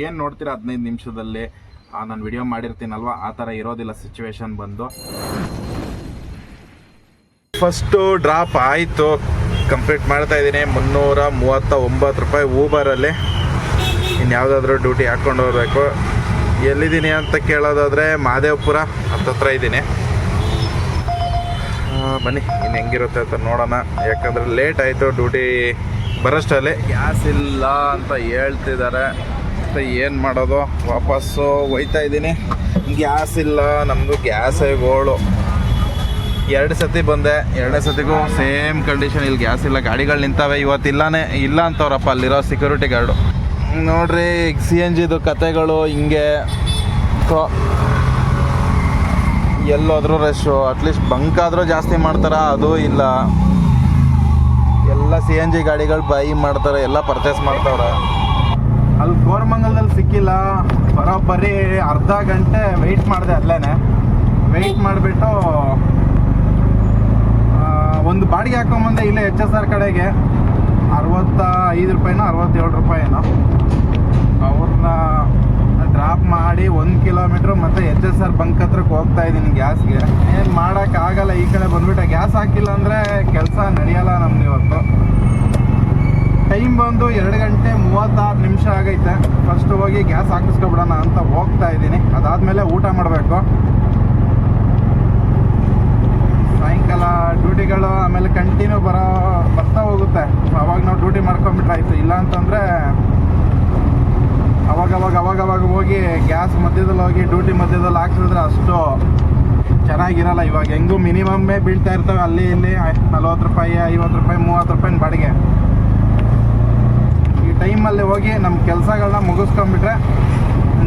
ಏನು ನೋಡ್ತೀರಾ ಹದಿನೈದು ನಿಮಿಷದಲ್ಲಿ? ನಾನು ವಿಡಿಯೋ ಮಾಡಿರ್ತೀನಲ್ವ? ಆ ಥರ ಇರೋದಿಲ್ಲ ಸಿಚುವೇಶನ್ ಬಂದು. ಫಸ್ಟು ಡ್ರಾಪ್ ಆಯಿತು. ಕಂಪ್ಲೀಟ್ ಮಾಡ್ತಾ ಇದ್ದೀನಿ. ಮುನ್ನೂರ ಮೂವತ್ತ ಒಂಬತ್ತು ರೂಪಾಯಿ ಊಬರಲ್ಲಿ ಇನ್ನು ಯಾವುದಾದ್ರೂ ಡ್ಯೂಟಿ ಹಾಕ್ಕೊಂಡು ಹೋಗಬೇಕು. ಎಲ್ಲಿದ್ದೀನಿ ಅಂತ ಕೇಳೋದಾದರೆ ಮಹದೇವಪುರ ಹತ್ತತ್ರ ಇದ್ದೀನಿ. ಬನ್ನಿ ಇನ್ನು ಹೆಂಗಿರುತ್ತೆ ಅಂತ ನೋಡೋಣ. ಯಾಕಂದರೆ ಲೇಟ್ ಆಯಿತು ಡ್ಯೂಟಿ ಬರೋಷ್ಟರಲ್ಲಿ. ಗ್ಯಾಸ್ ಇಲ್ಲ ಅಂತ ಹೇಳ್ತಿದ್ದಾರೆ. ಮತ್ತು ಏನು ಮಾಡೋದು? ವಾಪಸ್ಸು ಒಯ್ತಾ ಇದ್ದೀನಿ. ಗ್ಯಾಸ್ ಇಲ್ಲ ನಮ್ಮದು ಗ್ಯಾಸ್ ಗೋಳು. ಎರಡು ಸತಿ ಬಂದೆ, ಎರಡನೇ ಸತಿಗೂ ಸೇಮ್ ಕಂಡೀಷನ್. ಇಲ್ಲಿ ಗ್ಯಾಸ್ ಇಲ್ಲ, ಗಾಡಿಗಳು ನಿಂತವೆ. ಇವತ್ತು ಇಲ್ಲಾನೇ ಇಲ್ಲ ಅಂತವ್ರಪ್ಪ, ಅಲ್ಲಿರೋ ಸೆಕ್ಯೂರಿಟಿ ಗಾರ್ಡು ನೋಡ್ರಿ ಸಿ ಎನ್ ಜಿದು ಕತೆಗಳು ಹಿಂಗೆ. ಎಲ್ಲೋದ್ರೂ ರಶ್ಶು ಅಟ್ಲೀಸ್ಟ್ ಬಂಕ್ ಆದರೂ ಜಾಸ್ತಿ ಮಾಡ್ತಾರೆ? ಅದು ಇಲ್ಲ. ಎಲ್ಲ ಸಿ ಎನ್ ಜಿ ಗಾಡಿಗಳು ಬೈ ಮಾಡ್ತಾರೆ, ಎಲ್ಲ ಪರ್ಚೇಸ್ ಮಾಡ್ತಾವ್ರೆ. ಅಲ್ಲಿ ಸಿಕ್ಕಿಲ್ಲ. ಬರೋಬ್ಬರಿ ಅರ್ಧ ಗಂಟೆ ವೆಯ್ಟ್ ಮಾಡಿದೆ ಅಲ್ಲೇ ವೆಯ್ಟ್ ಮಾಡಿಬಿಟ್ಟು ಒಂದು ಬಾಡಿಗೆ ಹಾಕೊಂಬಂದೆ ಇಲ್ಲೇ ಎಚ್ ಎಸ್ ಆರ್ ಕಡೆಗೆ. ಅರವತ್ತ ಐದು ರೂಪಾಯಿನೋ ಅರವತ್ತೇಳು ರೂಪಾಯಿನೋ. ಅವ್ರನ್ನ ಡ್ರಾಪ್ ಮಾಡಿ ಒಂದು ಕಿಲೋಮೀಟ್ರ್ ಮತ್ತೆ ಎಚ್ ಎಸ್ ಆರ್ ಬಂಕ್ ಹತ್ರಕ್ಕೆ ಹೋಗ್ತಾ ಇದ್ದೀನಿ ಗ್ಯಾಸ್ಗೆ. ಏನು ಮಾಡೋಕ್ಕಾಗಲ್ಲ ಈ ಕಡೆ ಬಂದ್ಬಿಟ್ಟೆ. ಗ್ಯಾಸ್ ಹಾಕಿಲ್ಲ ಅಂದರೆ ಕೆಲಸ ನಡೆಯಲ್ಲ ನಮ್ದು ಇವತ್ತು. ಟೈಮ್ ಬಂದು ಎರಡು ಗಂಟೆ ಮೂವತ್ತಾರು ನಿಮಿಷ ಆಗೈತೆ. ಫಸ್ಟ್ ಹೋಗಿ ಗ್ಯಾಸ್ ಹಾಕಿಸ್ಕೊಬಿಡೋಣ ಅಂತ ಹೋಗ್ತಾ ಇದ್ದೀನಿ. ಅದಾದಮೇಲೆ ಊಟ ಮಾಡಬೇಕು. ಸಾಯಂಕಾಲ ಡ್ಯೂಟಿಗಳು ಆಮೇಲೆ ಕಂಟಿನ್ಯೂ ಬರೋ, ಬರ್ತಾ ಹೋಗುತ್ತೆ. ಅವಾಗ ನಾವು ಡ್ಯೂಟಿ ಮಾಡ್ಕೊಂಬಿಟ್ರಾಯ್ತು ಇಲ್ಲ ಅಂತಂದರೆ ಅವಾಗವಾಗ ಅವಾಗವಾಗ ಅವಾಗ ಅವಾಗ ಹೋಗಿ ಗ್ಯಾಸ್ ಮಧ್ಯದಲ್ಲಿ ಹೋಗಿ ಡ್ಯೂಟಿ ಮಧ್ಯದಲ್ಲಿ ಹಾಕ್ಸಿದ್ರೆ ಅಷ್ಟು ಚೆನ್ನಾಗಿರಲ್ಲ. ಇವಾಗ ಹೆಂಗೂ ಮಿನಿಮಮ್ಮೇ ಬೀಳ್ತಾ ಇರ್ತವೆ. ಅಲ್ಲಿ, ಇಲ್ಲಿ ನಲ್ವತ್ತು ರೂಪಾಯಿ, ಐವತ್ತು ರೂಪಾಯಿ, ಮೂವತ್ತು ರೂಪಾಯಿ ಬಾಡಿಗೆ. ಟೈಮಲ್ಲಿ ಹೋಗಿ ನಮ್ಮ ಕೆಲಸಗಳನ್ನ ಮುಗಿಸ್ಕೊಂಬಿಟ್ರೆ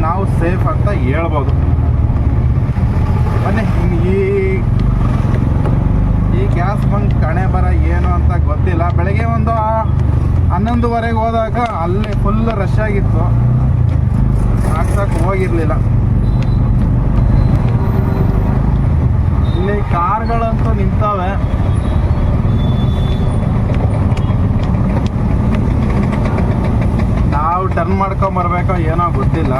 ನಾವು ಸೇಫ್ ಅಂತ ಹೇಳ್ಬೋದು. ಬನ್ನಿ ಈ ಈ ಗ್ಯಾಸ್ ಬಂಕ್ ಕಣೆ ಬರ ಏನು ಅಂತ ಗೊತ್ತಿಲ್ಲ. ಬೆಳಗ್ಗೆ ಒಂದು ಹನ್ನೊಂದುವರೆಗೆ ಹೋದಾಗ ಅಲ್ಲಿ ಫುಲ್ ರಶ್ ಆಗಿತ್ತು. ಹಾಕ್ಸಕ್ಕೆ ಹೋಗಿರಲಿಲ್ಲ. ಇಲ್ಲಿ ಕಾರ್ಗಳಂತೂ ನಿಂತವೆ. ನಾವು ಟರ್ನ್ ಮಾಡ್ಕೊಂಬರ್ಬೇಕೋ ಏನೋ ಗೊತ್ತಿಲ್ಲ.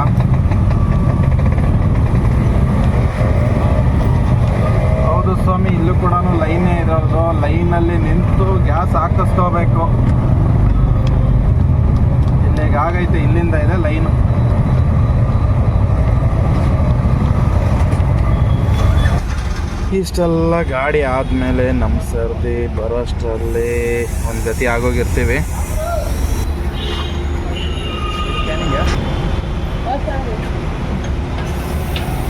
ಹೌದು ಸ್ವಾಮಿ, ಇಲ್ಲೂ ಕೂಡ ಲೈನೇ ಇರೋದು. ಲೈನಲ್ಲಿ ನಿಂತು ಗ್ಯಾಸ್ ಹಾಕಿಸ್ಕೋಬೇಕು. ಇಲ್ಲಿಗೆ ಆಗೈತೆ, ಇಲ್ಲಿಂದ ಇದೆ ಲೈನು ಇಷ್ಟೆಲ್ಲ ಗಾಡಿ ಆದಮೇಲೆ ನಮ್ಮ ಸರ್ದಿ ಬರೋಷ್ಟರಲ್ಲಿ ಒಂದು ಗತಿ ಆಗೋಗಿರ್ತೀವಿ.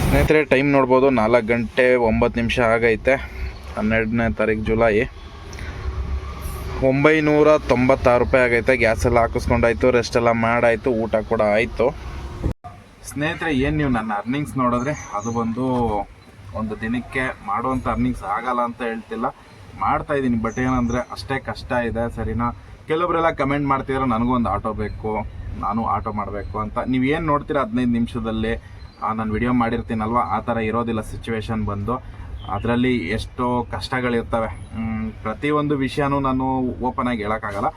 ಸ್ನೇಹಿತರೆ, ಟೈಮ್ ನೋಡ್ಬೋದು. ನಾಲ್ಕು ಗಂಟೆ ಒಂಬತ್ತು ನಿಮಿಷ ಆಗೈತೆ. ಹನ್ನೆರಡನೇ ತಾರೀಕು ಜುಲೈ. ಒಂಬೈನೂರ ತೊಂಬತ್ತಾರು ರೂಪಾಯಿ ಆಗೈತೆ. ಗ್ಯಾಸ್ ಎಲ್ಲ ಹಾಕಿಸ್ಕೊಂಡಾಯ್ತು ರೆಸ್ಟ್ ಎಲ್ಲ ಮಾಡಾಯಿತು, ಊಟ ಕೂಡ ಆಯಿತು. ಸ್ನೇಹಿತರೆ, ಏನು ನೀವು ನನ್ನ ಅರ್ನಿಂಗ್ಸ್ ನೋಡಿದ್ರೆ? ಅದು ಬಂದು ಒಂದು ದಿನಕ್ಕೆ ಮಾಡುವಂಥ ಅರ್ನಿಂಗ್ಸ್ ಆಗಲ್ಲ ಅಂತ ಹೇಳ್ತಿಲ್ಲ. ಮಾಡ್ತಾ ಇದ್ದೀನಿ ಬಟ್ ಏನಂದರೆ ಅಷ್ಟೇ ಕಷ್ಟ ಇದೆ, ಸರಿನಾ? ಕೆಲವರೆಲ್ಲ ಕಮೆಂಟ್ ಮಾಡ್ತಿದ್ರೆ, ನನಗೂ ಒಂದು ಆಟೋ ಬೇಕು. ನಾನು ಆಟೋ ಮಾಡಬೇಕು ಅಂತ. ನೀವು ಏನು ನೋಡ್ತೀರ ಹದಿನೈದು ನಿಮಿಷದಲ್ಲಿ? ನಾನು ವಿಡಿಯೋ ಮಾಡಿರ್ತೀನಲ್ವ? ಆ ಥರ ಇರೋದಿಲ್ಲ ಸಿಚುವೇಶನ್ ಬಂದು. ಅದರಲ್ಲಿ ಎಷ್ಟೋ ಕಷ್ಟಗಳಿರ್ತವೆ. ಪ್ರತಿಯೊಂದು ವಿಷಯನೂ ನಾನು ಓಪನ್ ಆಗಿ ಹೇಳೋಕ್ಕಾಗಲ್ಲ.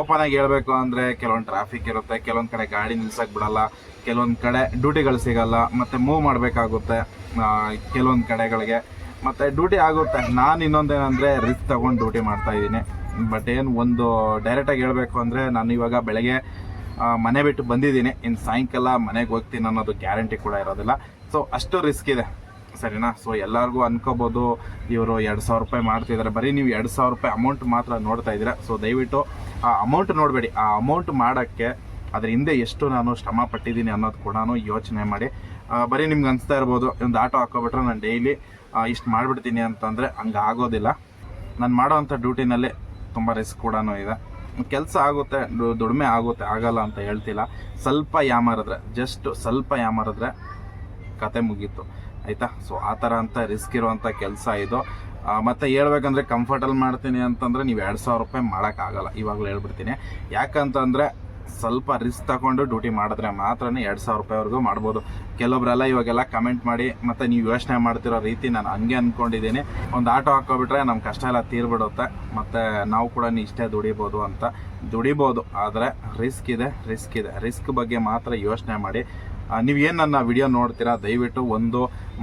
ಓಪನ್ ಆಗಿ ಹೇಳಬೇಕು ಅಂದರೆ ಕೆಲವೊಂದು ಟ್ರಾಫಿಕ್ ಇರುತ್ತೆ, ಕೆಲವೊಂದು ಕಡೆ ಗಾಡಿ ನಿಲ್ಸಕ್ಕೆ ಬಿಡಲ್ಲ, ಕೆಲವೊಂದು ಕಡೆ ಡ್ಯೂಟಿಗಳು ಸಿಗಲ್ಲ, ಮತ್ತು ಮೂವ್ ಮಾಡಬೇಕಾಗುತ್ತೆ ಕೆಲವೊಂದು ಕಡೆಗಳಿಗೆ. ಮತ್ತು ಡ್ಯೂಟಿ ಆಗುತ್ತೆ. ನಾನು ಇನ್ನೊಂದೇನೆಂದರೆ ರಿಸ್ಕ್ ತೊಗೊಂಡು ಡ್ಯೂಟಿ ಮಾಡ್ತಾಯಿದ್ದೀನಿ ಬಟ್ ಏನು ಒಂದು ಡೈರೆಕ್ಟಾಗಿ ಹೇಳಬೇಕು ಅಂದರೆ, ನಾನು ಇವಾಗ ಬೆಳಗ್ಗೆ ಮನೆ ಬಿಟ್ಟು ಬಂದಿದ್ದೀನಿ. ಇನ್ನು ಸಾಯಂಕಾಲ ಮನೆಗೆ ಹೋಗ್ತೀನಿ ಅನ್ನೋದು ಗ್ಯಾರಂಟಿ ಕೂಡ ಇರೋದಿಲ್ಲ. ಸೊ ಅಷ್ಟು ರಿಸ್ಕ್ ಇದೆ. ಸರಿನಾ? ಸೊ ಎಲ್ಲರಿಗೂ ಅನ್ಕೋಬೋದು. ಇವರು ಎರಡು ಸಾವಿರ ರೂಪಾಯಿ ಮಾಡ್ತಿದ್ದಾರೆ ಬರೀ ನೀವು ಎರಡು ಸಾವಿರ ರೂಪಾಯಿ ಅಮೌಂಟ್ ಮಾತ್ರ ನೋಡ್ತಾ ಇದ್ದೀರಾ? ಸೊ ದಯವಿಟ್ಟು ಆ ಅಮೌಂಟ್ ನೋಡಬೇಡಿ. ಆ ಅಮೌಂಟ್ ಮಾಡೋಕ್ಕೆ ಅದ್ರ ಹಿಂದೆ ಎಷ್ಟು ನಾನು ಶ್ರಮ ಪಟ್ಟಿದ್ದೀನಿ ಅನ್ನೋದು ಕೂಡ ಯೋಚನೆ ಮಾಡಿ. ಬರೀ ನಿಮ್ಗೆ ಅನಿಸ್ತಾ ಇರ್ಬೋದು. ಒಂದು ಆಟೋ ಹಾಕೋಬಿಟ್ರೆ ನಾನು ಡೈಲಿ ಇಷ್ಟು ಮಾಡಿಬಿಡ್ತೀನಿ ಅಂತಂದರೆ ಹಂಗೆ ಆಗೋದಿಲ್ಲ. ನಾನು ಮಾಡೋವಂಥ ಡ್ಯೂಟಿನಲ್ಲಿ ತುಂಬ ರಿಸ್ಕ್ ಕೂಡ ಇದೆ. ಕೆಲಸ ಆಗುತ್ತೆ ದುಡಿಮೆ ಆಗುತ್ತೆ, ಆಗಲ್ಲ ಅಂತ ಹೇಳ್ತಿಲ್ಲ. ಸ್ವಲ್ಪ ಯಾಮಾರಿದ್ರೆ ಜಸ್ಟ್ ಸ್ವಲ್ಪ ಯಾಮಾರಿದ್ರೆ ಕತೆ ಮುಗೀತು, ಆಯಿತಾ? ಸೊ ಆ ಥರ ಅಂತ ರಿಸ್ಕ್ ಇರುವಂಥ ಕೆಲಸ ಇದು. ಮತ್ತು ಮತ್ತೆ ಹೇಳ್ಬೇಕಂದ್ರೆ ಕಂಫರ್ಟಲ್ಲಿ ಮಾಡ್ತೀನಿ ಅಂತಂದರೆ ನೀವು ಎರಡು ಸಾವಿರ ರೂಪಾಯಿ ಮಾಡೋಕ್ಕಾಗಲ್ಲ, ಇವಾಗಲೇ ಹೇಳ್ಬಿಡ್ತೀನಿ. ಯಾಕಂತಂದರೆ ಸ್ವಲ್ಪ ರಿಸ್ಕ್ ತಗೊಂಡು ಡ್ಯೂಟಿ ಮಾಡಿದ್ರೆ ಮಾತ್ರ ಎರಡು ಸಾವಿರ ರೂಪಾಯಿವರೆಗೂ ಮಾಡ್ಬೋದು. ಕೆಲವೊಬ್ರೆಲ್ಲ ಇವಾಗೆಲ್ಲ ಕಮೆಂಟ್ ಮಾಡಿ, ಮತ್ತು ನೀವು ಯೋಚನೆ ಮಾಡ್ತಿರೋ ರೀತಿ ನಾನು ಹಂಗೆ ಅಂದ್ಕೊಂಡಿದ್ದೀನಿ ಒಂದು ಆಟೋ ಹಾಕೋಬಿಟ್ರೆ ನಮ್ಮ ಕಷ್ಟ ಎಲ್ಲ ತೀರ್ಬಿಡುತ್ತೆ. ಮತ್ತು ನಾವು ಕೂಡ ಇಷ್ಟೇ ದುಡಿಬೋದು ಅಂತ. ದುಡಿಬೋದು, ಆದರೆ ರಿಸ್ಕ್ ಇದೆ ರಿಸ್ಕ್ ಇದೆ. ರಿಸ್ಕ್ ಬಗ್ಗೆ ಮಾತ್ರ ಯೋಚನೆ ಮಾಡಿ. ನೀವು ಏನು ನನ್ನ ವಿಡಿಯೋ ನೋಡ್ತೀರಾ? ದಯವಿಟ್ಟು ಒಂದು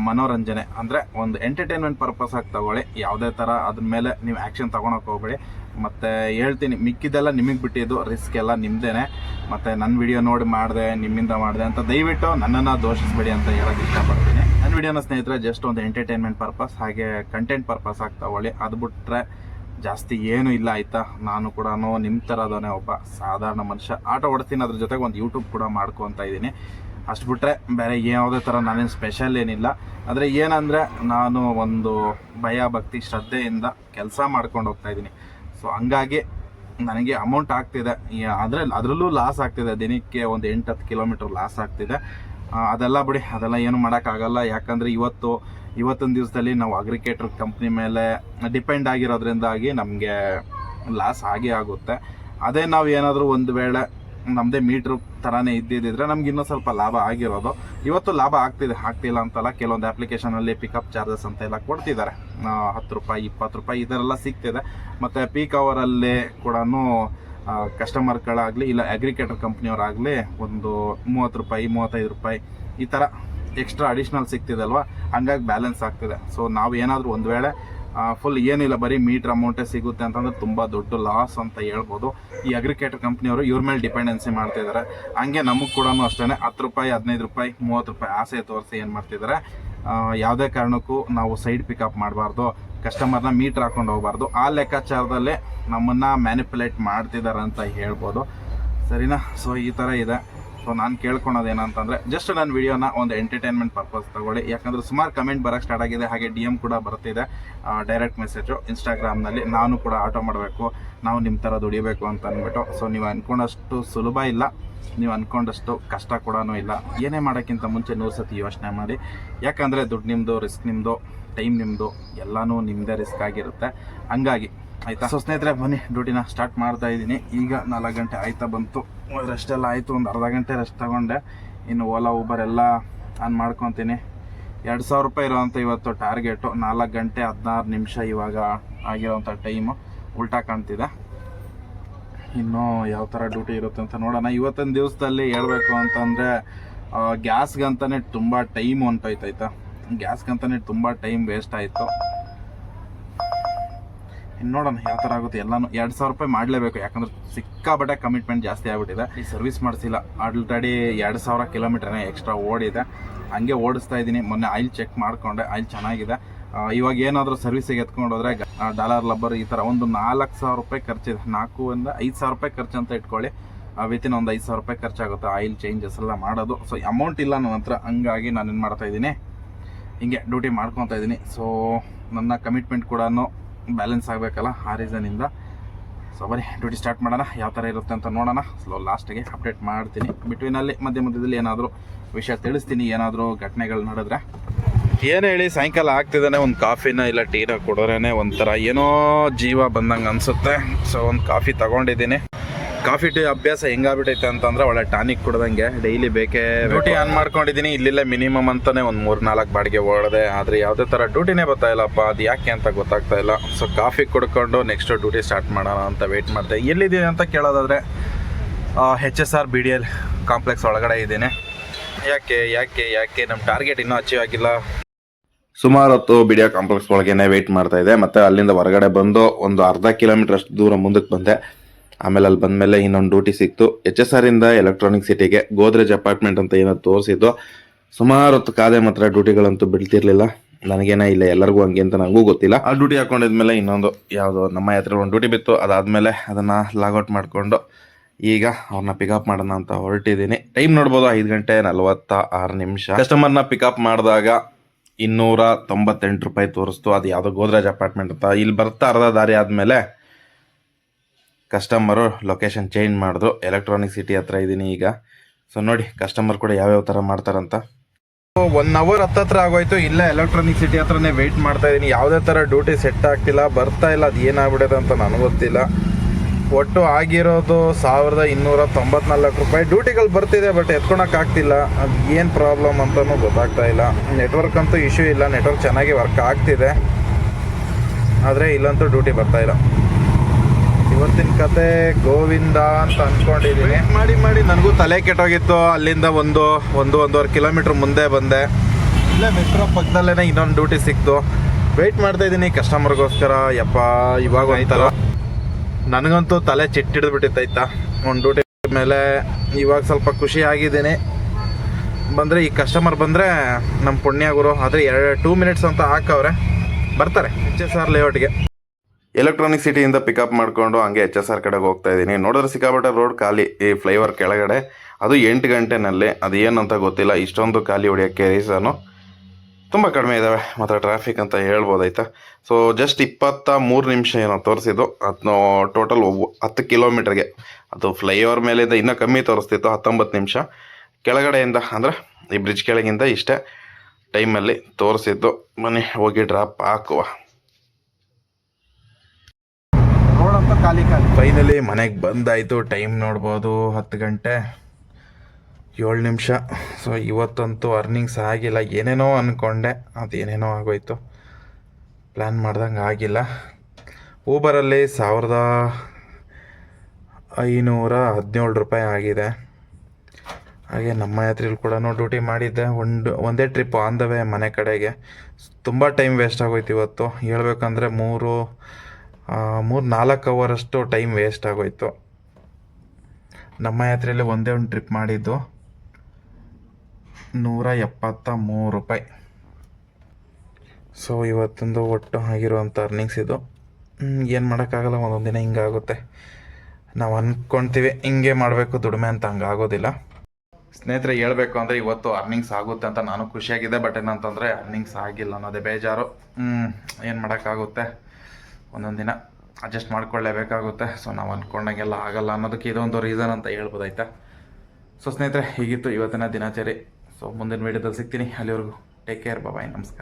ಮನೋರಂಜನೆ, ಅಂದರೆ ಒಂದು ಎಂಟರ್ಟೈನ್ಮೆಂಟ್ ಪರ್ಪಸ್ ಆಗಿ ತಗೊಳ್ಳಿ. ಯಾವುದೇ ಥರ ಅದ್ರ ಮೇಲೆ ನೀವು ಆ್ಯಕ್ಷನ್ ತೊಗೊಳಕ್ಕೆ ಹೋಗ್ಬೇಡಿ. ಮತ್ತು ಹೇಳ್ತೀನಿ ಮಿಕ್ಕಿದ್ದೆಲ್ಲ ನಿಮಗೆ ಬಿಟ್ಟಿದ್ದು ರಿಸ್ಕ್ ಎಲ್ಲ ನಿಮ್ಮದೇ ಮತ್ತು ನನ್ನ ವಿಡಿಯೋ ನೋಡಿ ಮಾಡಿದೆ, ನಿಮ್ಮಿಂದ ಮಾಡಿದೆ ಅಂತ ದಯವಿಟ್ಟು ನನ್ನನ್ನು ದೋಷಿಸಬೇಡಿ ಅಂತ ಹೇಳೋಕ್ಕೆ ಇಷ್ಟಪಡ್ತೀನಿ. ನನ್ನ ವಿಡಿಯೋನ ಸ್ನೇಹಿತರೆ ಜಸ್ಟ್ ಒಂದು ಎಂಟರ್ಟೈನ್ಮೆಂಟ್ ಪರ್ಪಸ್ ಹಾಗೆ ಕಂಟೆಂಟ್ ಪರ್ಪಸ್ ಆಗಿ ತಗೊಳ್ಳಿ. ಅದು ಬಿಟ್ಟರೆ ಜಾಸ್ತಿ ಏನೂ ಇಲ್ಲ ಆಯಿತಾ? ನಾನು ಕೂಡ ನಿಮ್ಮ ಥರದವನೇ ಒಬ್ಬ ಸಾಧಾರಣ ಮನುಷ್ಯ. ಆಟ ಓಡಿಸ್ತೀನಿ, ಅದ್ರ ಜೊತೆಗೆ ಒಂದು ಯೂಟ್ಯೂಬ್ ಕೂಡ ಮಾಡ್ಕೊತಾ ಇದ್ದೀನಿ ಅಷ್ಟು ಬಿಟ್ಟರೆ ಬೇರೆ ಯಾವುದೇ ಥರ ನಾನೇನು ಸ್ಪೆಷಲ್ ಏನಿಲ್ಲ. ಆದರೆ ಏನಂದರೆ ನಾನು ಒಂದು ಭಯ, ಭಕ್ತಿ, ಶ್ರದ್ಧೆಯಿಂದ ಕೆಲಸ ಮಾಡ್ಕೊಂಡು ಹೋಗ್ತಾ ಇದ್ದೀನಿ. ಸೊ ಹಂಗಾಗಿ ನನಗೆ ಅಮೌಂಟ್ ಆಗ್ತಿದೆ. ಆದರೆ ಅದರಲ್ಲೂ ಲಾಸ್ ಆಗ್ತಿದೆ. ದಿನಕ್ಕೆ ಒಂದು ಎಂಟು, ಹತ್ತು ಕಿಲೋಮೀಟ್ರ್ ಲಾಸ್ ಆಗ್ತಿದೆ. ಅದೆಲ್ಲ ಬಿಡಿ. ಅದೆಲ್ಲ ಏನು ಮಾಡೋಕ್ಕಾಗಲ್ಲ. ಯಾಕಂದರೆ ಇವತ್ತು, ಇವತ್ತೊಂದು ದಿವಸದಲ್ಲಿ ನಾವು ಅಗ್ರಿಕೇಟರ್ ಕಂಪ್ನಿ ಮೇಲೆ ಡಿಪೆಂಡ್ ಆಗಿರೋದ್ರಿಂದಾಗಿ ನಮಗೆ ಲಾಸ್ ಆಗೇ ಆಗುತ್ತೆ. ಅದೇ ನಾವು ಏನಾದರೂ ಒಂದು ವೇಳೆ ನಮ್ಮದೇ ಮೀಟ್ರ್ ಥರನೇ ಇದ್ದಿದ್ದಿದ್ರೆ ನಮ್ಗೆ ಇನ್ನೂ ಸ್ವಲ್ಪ ಲಾಭ ಆಗಿರೋದು. ಇವತ್ತು ಲಾಭ ಆಗ್ತಿದೆ ಆಗ್ತಿಲ್ಲ ಅಂತಲ್ಲ, ಕೆಲವೊಂದು ಅಪ್ಲಿಕೇಶನಲ್ಲಿ ಪಿಕಪ್ ಚಾರ್ಜಸ್ ಅಂತ ಎಲ್ಲ ಕೊಡ್ತಿದ್ದಾರೆ. ಹತ್ತು ರೂಪಾಯಿ, ಇಪ್ಪತ್ತು ರೂಪಾಯಿ ಇದರೆಲ್ಲ ಸಿಗ್ತಿದೆ ಮತ್ತು ಪೀಕ್ ಅವರಲ್ಲಿ ಕೂಡ ಕಸ್ಟಮರ್ಗಳಾಗಲಿ ಇಲ್ಲ ಅಗ್ರಿಕೇಟರ್ ಕಂಪ್ನಿಯವರಾಗಲಿ ಒಂದು ಮೂವತ್ತು ರೂಪಾಯಿ, ಮೂವತ್ತೈದು ರೂಪಾಯಿ ಈ ಥರ ಎಕ್ಸ್ಟ್ರಾ ಅಡಿಷ್ನಲ್ ಸಿಗ್ತಿದೆ ಅಲ್ವಾ? ಹಂಗಾಗಿ ಬ್ಯಾಲೆನ್ಸ್ ಆಗ್ತಿದೆ. ಸೊ ನಾವು ಏನಾದರೂ ಒಂದು ವೇಳೆ ಫುಲ್ ಏನಿಲ್ಲ, ಬರೀ ಮೀಟ್ರ್ ಅಮೌಂಟೇ ಸಿಗುತ್ತೆ ಅಂತಂದ್ರೆ ತುಂಬ ದೊಡ್ಡ ಲಾಸ್ ಅಂತ ಹೇಳ್ಬೋದು. ಈ ಅಗ್ರಿಕೇಟರ್ ಕಂಪ್ನಿಯವರು ಇವ್ರ ಮೇಲೆ ಡಿಪೆಂಡೆನ್ಸಿ ಮಾಡ್ತಿದ್ದಾರೆ ಹಂಗೆ ನಮಗೆ ಕೂಡ ಅಷ್ಟೇ ಹತ್ತು ರೂಪಾಯಿ, ಹದಿನೈದು ರೂಪಾಯಿ, ಮೂವತ್ತು ರೂಪಾಯಿ ಆಸೆ ತೋರಿಸಿ ಏನು ಮಾಡ್ತಿದ್ದಾರೆ ಯಾವುದೇ ಕಾರಣಕ್ಕೂ ನಾವು ಸೈಡ್ ಪಿಕಪ್ ಮಾಡಬಾರ್ದು ಕಸ್ಟಮರ್ನ ಮೀಟ್ರ್ ಹಾಕೊಂಡು ಹೋಗಬಾರ್ದು. ಆ ಲೆಕ್ಕಾಚಾರದಲ್ಲೇ ನಮ್ಮನ್ನು ಮ್ಯಾನಿಪುಲೇಟ್ ಮಾಡ್ತಿದ್ದಾರೆ ಅಂತ ಹೇಳ್ಬೋದು. ಸರಿನಾ? ಸೊ ಈ ಥರ ಇದೆ. ಸೊ ನಾನು ಕೇಳ್ಕೊಳೋದು ಏನಂತಂದರೆ ಜಸ್ಟ್ ನನ್ನ ವಿಡಿಯೋನ ಒಂದು ಎಂಟರ್ಟೈನ್ಮೆಂಟ್ ಪರ್ಪಸ್ ತಗೊಳ್ಳಿ. ಯಾಕಂದರೆ ಸುಮಾರು ಕಮೆಂಟ್ ಬರೋಕ್ಕೆ ಸ್ಟಾರ್ಟ್ ಆಗಿದೆ, ಹಾಗೆ ಡಿ ಎಂ ಕೂಡ ಬರ್ತಿದೆ ಡೈರೆಕ್ಟ್ ಮೆಸೇಜು ಇನ್ಸ್ಟಾಗ್ರಾಮ್ನಲ್ಲಿ ನಾನು ಕೂಡ ಆಟೋ ಮಾಡಬೇಕು, ನಾವು ನಿಮ್ಮ ಥರ ದುಡಿಬೇಕು ಅಂತ ಅಂದ್ಬಿಟ್ಟು. ಸೊ ನೀವು ಅಂದ್ಕೊಂಡಷ್ಟು ಸುಲಭ ಇಲ್ಲ, ನೀವು ಅಂದ್ಕೊಂಡಷ್ಟು ಕಷ್ಟ ಕೂಡ ಇಲ್ಲ. ಏನೇ ಮಾಡೋಕ್ಕಿಂತ ಮುಂಚೆ ನೂರು ಸತಿ ಯೋಚನೆ ಮಾಡಿ. ಯಾಕಂದರೆ ದುಡ್ಡು ನಿಮ್ಮದು ರಿಸ್ಕ್ ನಿಮ್ಮದು ಟೈಮ್ ನಿಮ್ಮದು ಎಲ್ಲನೂ ನಿಮ್ಮದೇ ರಿಸ್ಕ್ ಆಗಿರುತ್ತೆ. ಹಂಗಾಗಿ ಆಯಿತಾ? ಸೊ ಸ್ನೇಹಿತರೆ, ಬನ್ನಿ ಡ್ಯೂಟಿನ ಸ್ಟಾರ್ಟ್ ಮಾಡ್ತಾ ಇದ್ದೀನಿ. ಈಗ ನಾಲ್ಕು ಗಂಟೆ ಆಯ್ತಾ ಬಂತು. ರೆಸ್ಟ್ ಎಲ್ಲ ಆಯಿತು, ಒಂದು ಅರ್ಧ ಗಂಟೆ ರೆಸ್ಟ್ ತಗೊಂಡೆ. ಇನ್ನು ಓಲಾ ಊಬರ್ ಎಲ್ಲ ಆನ್ ಮಾಡ್ಕೊತೀನಿ. ಎರಡು ಸಾವಿರ ರೂಪಾಯಿ ಇರುವಂಥ ಇವತ್ತು ಟಾರ್ಗೆಟು ನಾಲ್ಕು ಗಂಟೆ ಹದಿನಾರು ನಿಮಿಷ ಇವಾಗ ಆಗಿರೋವಂಥ ಟೈಮು ಉಲ್ಟಾ ಕಾಣ್ತಿದೆ. ಇನ್ನು ಯಾವ ಥರ ಡ್ಯೂಟಿ ಇರುತ್ತೆ ಅಂತ ನೋಡೋಣ. ಇವತ್ತಿನ ದಿವಸದಲ್ಲಿ ಹೇಳಬೇಕು ಅಂತಂದರೆ ಗ್ಯಾಸ್ಗಂತಲೇ ತುಂಬ ಟೈಮ್ ಹೊಂಟೋಯ್ತಾಯ್ತಾ ಗ್ಯಾಸ್ಗಂತಲೇ ತುಂಬ ಟೈಮ್ ವೇಸ್ಟ್ ಆಯಿತು. ಇನ್ನು ನೋಡೋಣ ಯಾವ ಥರ ಆಗುತ್ತೆ. ಎಲ್ಲಾನು ಎರಡು ಸಾವಿರ ರೂಪಾಯಿ ಮಾಡಲೇಬೇಕು. ಯಾಕಂದ್ರೆ ಸಿಕ್ಕಾಬಟ್ಟೆ ಕಮಿಟ್ಮೆಂಟ್ ಜಾಸ್ತಿ ಆಗಿಬಿಟ್ಟಿದೆ. ಈ ಸರ್ವಿಸ್ ಮಾಡಿಸಿಲ್ಲ. ಆಲ್ರೆಡಿ ಎರಡು ಸಾವಿರ ಕಿಲೋಮೀಟರ್ನೇ ಎಕ್ಸ್ಟ್ರಾ ಓಡಿದೆ. ಹಂಗೆ ಓಡಿಸ್ತಾ ಇದ್ದೀನಿ. ಮೊನ್ನೆ ಆಯಿಲ್ ಚೆಕ್ ಮಾಡಿಕೊಂಡೆ. ಆಯಿಲ್ ಚೆನ್ನಾಗಿದೆ. ಇವಾಗ ಏನಾದರೂ ಸರ್ವಿಸಿಗೆ ಎತ್ಕೊಂಡೋದ್ರೆ ಡಾಲರ್ ಲಬ್ಬರ್ ಈ ಥರ ಒಂದು ನಾಲ್ಕು ಸಾವಿರ ರೂಪಾಯಿ ಖರ್ಚಿದೆ. ನಾಲ್ಕು ಇಂದ ಐದು ಸಾವಿರ ರೂಪಾಯಿ ಖರ್ಚು ಅಂತ ಇಟ್ಕೊಳ್ಳಿ. ವಿತಿನ್ ಒಂದು ಐದು ಸಾವಿರ ರೂಪಾಯಿ ಖರ್ಚಾಗುತ್ತೆ ಆಯಿಲ್ ಚೇಂಜಸ್ ಎಲ್ಲ ಮಾಡೋದು. ಸೊ ಅಮೌಂಟ್ ಇಲ್ಲ ನನ್ನ ಹತ್ರ. ಹಂಗಾಗಿ ನಾನು ಏನು ಮಾಡ್ತಾ ಇದ್ದೀನಿ. ಹಿಂಗೆ ಡ್ಯೂಟಿ ಮಾಡ್ಕೊತಾ ಇದ್ದೀನಿ. ಸೊ ನನ್ನ ಕಮಿಟ್ಮೆಂಟ್ ಕೂಡ ಬ್ಯಾಲೆನ್ಸ್ ಆಗಬೇಕಲ್ಲ, ಆ ರೀಸನಿಂದ ಸೊ ಬರೀ ಡ್ಯೂಟಿ ಸ್ಟಾರ್ಟ್ ಮಾಡೋಣ. ಯಾವ ಥರ ಇರುತ್ತೆ ಅಂತ ನೋಡೋಣ. ಸ್ಲೋ ಲಾಸ್ಟಿಗೆ ಅಪ್ಡೇಟ್ ಮಾಡ್ತೀನಿ. ಬಿಟ್ವಿನಲ್ಲಿ ಮಧ್ಯ ಮಧ್ಯದಲ್ಲಿ ಏನಾದರೂ ವಿಷಯ ತಿಳಿಸ್ತೀನಿ, ಏನಾದರೂ ಘಟನೆಗಳು ನಡೆದ್ರೆ. ಏನು ಹೇಳಿ, ಸಾಯಂಕಾಲ ಆಗ್ತಿದ್ದಾನೆ, ಒಂದು ಕಾಫಿನ ಇಲ್ಲ ಟೀನ ಕೊಡೋರೇನೆ ಒಂಥರ ಏನೋ ಜೀವ ಬಂದಂಗೆ ಅನಿಸುತ್ತೆ. ಸೊ ಒಂದು ಕಾಫಿ ತಗೊಂಡಿದ್ದೀನಿ. ಕಾಫಿ ಟೀ ಅಭ್ಯಾಸ ಹೆಂಗಾಗ್ಬಿಟ್ಟೈತೆ ಅಂತಂದ್ರೆ ಒಳ್ಳೆ ಟಾನಿಕ್ ಕುಡ್ದಂಗೆ. ಡೈಲಿ ಬೇಕೇ ಡ್ಯೂಟಿ ಆನ್ ಮಾಡ್ಕೊಂಡಿದ್ದೀನಿ ಇಲ್ಲಿಲ್ಲ ಮಿನಿಮಮ್ ಅಂತಾನೆ ಒಂದು ಮೂರು ನಾಲ್ಕು ಬಾಡಿಗೆ ಓಡದೆ. ಆದರೆ ಯಾವುದೇ ಥರ ಡ್ಯೂಟಿನೇ ಬರ್ತಾ ಇಲ್ಲಪ್ಪ. ಅದು ಯಾಕೆ ಅಂತ ಗೊತ್ತಾಗ್ತಾ ಇಲ್ಲ. ಸೊ ಕಾಫಿ ಕುಡ್ಕೊಂಡು ನೆಕ್ಸ್ಟ್ ಡ್ಯೂಟಿ ಸ್ಟಾರ್ಟ್ ಮಾಡೋಣ ಅಂತ ವೆಯ್ಟ್ ಮಾಡ್ತೆ ಎಲ್ಲಿದ್ದೀನಿ ಅಂತ ಕೇಳೋದಾದ್ರೆ H S R B D L complex ಒಳಗಡೆ ಇದ್ದೀನಿ. ಯಾಕೆ ಯಾಕೆ ಯಾಕೆ? ನಮ್ಮ ಟಾರ್ಗೆಟ್ ಇನ್ನೂ ಅಚೀವ್ ಆಗಿಲ್ಲ. ಸುಮಾರು ಹೊತ್ತು ಬಿಡಿಯೋ ಕಾಂಪ್ಲೆಕ್ಸ್ ಒಳಗೇನೆ ವೆಯ್ಟ್ ಮಾಡ್ತಾ ಇದೆ ಮತ್ತೆ ಅಲ್ಲಿಂದ ಹೊರಗಡೆ ಬಂದು ಒಂದು ಅರ್ಧ ಕಿಲೋಮೀಟರ್ ಅಷ್ಟು ದೂರ ಮುಂದಕ್ಕೆ ಬಂದೆ. ಆಮೇಲೆ ಅಲ್ಲಿ ಬಂದಮೇಲೆ ಇನ್ನೊಂದು ಡ್ಯೂಟಿ ಸಿಕ್ತು. ಎಚ್ ಎಸ್ ಆರ್ ಇಂದ ಎಲೆಕ್ಟ್ರಾನಿಕ್ ಸಿಟಿಗೆ ಗೋದ್ರೇಜ್ ಅಪಾರ್ಟ್ಮೆಂಟ್ ಅಂತ ಏನೋ ತೋರಿಸಿದ್ದು. ಸುಮಾರು ಹೊತ್ತು ಕಾದೆ ಮಾತ್ರ ಡ್ಯೂಟಿಗಳಂತೂ ಬಿಡ್ತಿರ್ಲಿಲ್ಲ ನನಗೇನ ಇಲ್ಲ, ಎಲ್ಲರಿಗೂ ಹಂಗೆ ಅಂತ ನನಗೂ ಗೊತ್ತಿಲ್ಲ. ಆ ಡ್ಯೂಟಿ ಹಾಕೊಂಡಿದ್ಮೇಲೆ ಇನ್ನೊಂದು ಯಾವುದು ನಮ್ಮ ಹತ್ರ ಒಂದು ಡ್ಯೂಟಿ ಬಿತ್ತು. ಅದಾದಮೇಲೆ ಅದನ್ನು ಲಾಗೌಟ್ ಮಾಡಿಕೊಂಡು ಈಗ ಅವ್ರನ್ನ ಪಿಕಪ್ ಮಾಡೋಣ ಅಂತ ಹೊರಟಿದ್ದೀನಿ. ಟೈಮ್ ನೋಡ್ಬೋದು ಐದು ಗಂಟೆ ನಲವತ್ತ ಆರು ನಿಮಿಷ ಕಸ್ಟಮರ್ನ ಪಿಕಪ್ ಮಾಡಿದಾಗ ಇನ್ನೂರ ತೊಂಬತ್ತೆಂಟು ರೂಪಾಯಿ ತೋರಿಸ್ತು. ಅದು ಯಾವುದೋ ಗೋದ್ರೇಜ್ ಅಪಾರ್ಟ್ಮೆಂಟ್ ಅಂತ. ಇಲ್ಲಿ ಬರ್ತಾ ಅರ್ಧ ದಾರಿ ಆದಮೇಲೆ ಕಸ್ಟಮರು ಲೊಕೇಶನ್ ಚೇಂಜ್ ಮಾಡಿದ್ರು. ಎಲೆಕ್ಟ್ರಾನಿಕ್ ಸಿಟಿ ಹತ್ರ ಇದ್ದೀನಿ ಈಗ. ಸೊ ನೋಡಿ, ಕಸ್ಟಮರ್ ಕೂಡ ಯಾವ್ಯಾವ ಥರ ಮಾಡ್ತಾರಂತ. ಒನ್ ಅವರ್ ಹತ್ತತ್ರ ಆಗೋಯ್ತು. ಇಲ್ಲ ಎಲೆಕ್ಟ್ರಾನಿಕ್ ಸಿಟಿ ಹತ್ರನೇ ವೆಯ್ಟ್ ಮಾಡ್ತಾ ಇದ್ದೀನಿ. ಯಾವುದೇ ಥರ ಡ್ಯೂಟಿ ಸೆಟ್ ಆಗ್ತಿಲ್ಲ. ಬರ್ತಾ ಇಲ್ಲ. ಅದು ಏನಾಗ್ಬಿಡೋದು ಅಂತ ನನಗೆ ಗೊತ್ತಿಲ್ಲ. ಒಟ್ಟು ಆಗಿರೋದು ಸಾವಿರದ ಇನ್ನೂರ ತೊಂಬತ್ನಾಲ್ಕು ರೂಪಾಯಿ. ಡ್ಯೂಟಿಗಳು ಬರ್ತಿದೆ ಬಟ್ ಎತ್ಕೊಳಕ್ಕಾಗ್ತಿಲ್ಲ ಅದು ಏನು ಪ್ರಾಬ್ಲಮ್ ಅಂತಲೂ ಗೊತ್ತಾಗ್ತಾ ಇಲ್ಲ. ನೆಟ್ವರ್ಕ್ ಅಂತೂ ಇಶ್ಯೂ ಇಲ್ಲ. ನೆಟ್ವರ್ಕ್ ಚೆನ್ನಾಗಿ ವರ್ಕ್ ಆಗ್ತಿದೆ. ಆದರೆ ಇಲ್ಲಂತೂ ಡ್ಯೂಟಿ ಬರ್ತಾ ಇಲ್ಲ. ಇವತ್ತಿನ ಕತೆ ಗೋವಿಂದ ಅಂತ ಅನ್ಕೊಂಡಿದೀನಿ. ಮಾಡಿ ಮಾಡಿ. ನನಗೂ ತಲೆ ಕೆಟ್ಟೋಗಿತ್ತು. ಅಲ್ಲಿಂದ ಒಂದು ಒಂದು, ಒಂದೂವರೆ ಕಿಲೋಮೀಟ್ರ್ ಮುಂದೆ ಬಂದೆ. ಇಲ್ಲೇ ಮೆಟ್ರೋ ಪಕ್ಕದಲ್ಲೇ ಇನ್ನೊಂದು ಡ್ಯೂಟಿ ಸಿಕ್ತು. ವೆಯ್ಟ್ ಮಾಡ್ತಾ ಇದ್ದೀನಿ ಕಸ್ಟಮರ್ಗೋಸ್ಕರ ಯಪ್ಪ, ಇವಾಗ ಒಂಥರ. ನನಗಂತೂ ತಲೆ ಚಿಟ್ಟಿಡ್ದು ಬಿಟ್ಟಿತ್ತೈತಾ ಒಂದು ಡ್ಯೂಟಿ ಮೇಲೆ ಇವಾಗ ಸ್ವಲ್ಪ ಖುಷಿ ಆಗಿದ್ದೀನಿ. ಬಂದರೆ ಈ ಕಸ್ಟಮರ್ ಬಂದರೆ ನಮ್ಮ ಪುಣ್ಯ ಗುರು. ಆದರೆ ಎರಡು ಟೂ ಮಿನಿಟ್ಸ್ ಅಂತ ಹಾಕವ್ರೆ. ಬರ್ತಾರೆ. ಎಚ್ ಎಸ್ ಆರ್ ಲೇಔಟ್ಗೆ ಎಲೆಕ್ಟ್ರಾನಿಕ್ ಸಿಟಿಯಿಂದ ಪಿಕಪ್ ಮಾಡಿಕೊಂಡು ಹಂಗೆ ಎಚ್ ಎಸ್ ಆರ್ ಕಡೆಗೆ ಹೋಗ್ತಾ ಇದ್ದೀನಿ. ನೋಡಿದ್ರೆ ಸಿಕ್ಕಾಪಟ್ಟೆ ರೋಡ್ ಖಾಲಿ, ಈ ಫ್ಲೈಓವರ್ ಕೆಳಗಡೆ. ಅದು ಎಂಟು ಗಂಟೆನಲ್ಲಿ, ಅದು ಏನಂತ ಗೊತ್ತಿಲ್ಲ. ಇಷ್ಟೊಂದು ಖಾಲಿ ಹೊಡಿಯೋಕ್ಕೆ ರೀಸನು ತುಂಬ ಕಡಿಮೆ ಇದ್ದಾವೆ ಮತ್ತು ಟ್ರಾಫಿಕ್ ಅಂತ ಹೇಳ್ಬೋದಾಯ್ತಾ? ಸೊ ಜಸ್ಟ್ ಇಪ್ಪತ್ತ ಮೂರು ನಿಮಿಷ ಏನೋ ತೋರಿಸಿದ್ದು. ಅದು ಟೋಟಲ್ ಹತ್ತು ಕಿಲೋಮೀಟ್ರಿಗೆ. ಅದು ಫ್ಲೈಓವರ್ ಮೇಲಿಂದ ಇನ್ನೂ ಕಮ್ಮಿ ತೋರಿಸ್ತಿತ್ತು, ಹತ್ತೊಂಬತ್ತು ನಿಮಿಷ. ಕೆಳಗಡೆಯಿಂದ, ಅಂದರೆ ಈ ಬ್ರಿಡ್ಜ್ ಕೆಳಗಿಂದ ಇಷ್ಟೇ ಟೈಮಲ್ಲಿ ತೋರಿಸಿದ್ದು. ಮನೆ ಹೋಗಿ ಡ್ರಾಪ್ ಹಾಕುವ. ಖಾಲಿ ಖಾಲಿ ಫೈನಲಿ ಮನೆಗೆ ಬಂದಾಯಿತು. ಟೈಮ್ ನೋಡ್ಬೋದು, ಹತ್ತು ಗಂಟೆ, ಏಳು ನಿಮಿಷ. ಸೊ ಇವತ್ತಂತೂ ಅರ್ನಿಂಗ್ಸ್ ಆಗಿಲ್ಲ. ಏನೇನೋ ಅಂದ್ಕೊಂಡೆ ಅದೇನೇನೋ ಆಗೋಯ್ತು. ಪ್ಲ್ಯಾನ್ ಮಾಡ್ದಂಗೆ ಆಗಿಲ್ಲ. ಊಬರಲ್ಲಿ ಸಾವಿರದ ಐನೂರ ಹದಿನೇಳು ರೂಪಾಯಿ ಆಗಿದೆ. ಹಾಗೆ ನಮ್ಮ ಯಾತ್ರೆಯಲ್ಲಿ ಕೂಡ ಡ್ಯೂಟಿ ಮಾಡಿದ್ದೆ. ಒಂದು, ಒಂದೇ ಟ್ರಿಪ್ ಆನ್ ದ ವೇ ಮನೆ ಕಡೆಗೆ. ತುಂಬ ಟೈಮ್ ವೇಸ್ಟ್ ಆಗೋಯ್ತು ಇವತ್ತು. ಹೇಳ್ಬೇಕಂದ್ರೆ ಮೂರು ಮೂರು ನಾಲ್ಕು ಅವರಷ್ಟು ಟೈಮ್ ವೇಸ್ಟ್ ಆಗೋಯ್ತು. ನಮ್ಮ ಯಾತ್ರೆಯಲ್ಲಿ ಒಂದೇ ಒಂದು ಟ್ರಿಪ್ ಮಾಡಿದ್ದು ನೂರ ಎಪ್ಪತ್ತ ಮೂರು ರೂಪಾಯಿ. ಸೊ ಇವತ್ತೊಂದು ಒಟ್ಟು ಆಗಿರುವಂಥ ಅರ್ನಿಂಗ್ಸ್ ಇದು. ಏನು ಮಾಡೋಕ್ಕಾಗಲ್ಲ, ಒಂದೊಂದು ದಿನ ಹಿಂಗಾಗುತ್ತೆ ನಾವು ಅಂದ್ಕೊಳ್ತೀವಿ ಹಿಂಗೆ ಮಾಡಬೇಕು, ದುಡಿಮೆ ಅಂತ ಹಂಗೆ ಆಗೋದಿಲ್ಲ. ಸ್ನೇಹಿತರೆ, ಹೇಳಬೇಕು ಅಂದರೆ ಇವತ್ತು ಅರ್ನಿಂಗ್ಸ್ ಆಗುತ್ತೆ ಅಂತ ನಾನು ಖುಷಿಯಾಗಿದೆ ಬಟ್ ಏನಂತಂದರೆ ಅರ್ನಿಂಗ್ಸ್ ಆಗಿಲ್ಲ ಅನ್ನೋದೇ ಬೇಜಾರು. ಏನು ಮಾಡೋಕ್ಕಾಗುತ್ತೆ? ಒಂದೊಂದು ದಿನ ಅಡ್ಜಸ್ಟ್ ಮಾಡ್ಕೊಳ್ಳೇಬೇಕಾಗುತ್ತೆ. ಸೊ ನಾವು ಅಂದ್ಕೊಂಡಂಗೆಲ್ಲ ಆಗಲ್ಲ ಅನ್ನೋದಕ್ಕೆ ಇದೊಂದು ರೀಸನ್ ಅಂತ ಹೇಳ್ಬೋದಾಯ್ತಾ ಸೊ ಸ್ನೇಹಿತರೆ, ಹೀಗಿತ್ತು ಇವತ್ತಿನ ದಿನಚರಿ. ಸೊ ಮುಂದಿನ ವೀಡಿಯೋದಲ್ಲಿ ಸಿಗ್ತೀನಿ. ಅಲ್ಲಿವರೆಗೂ ಟೇಕ್ ಕೇರ್ ಬಾಯ್ ನಮಸ್ಕಾರ.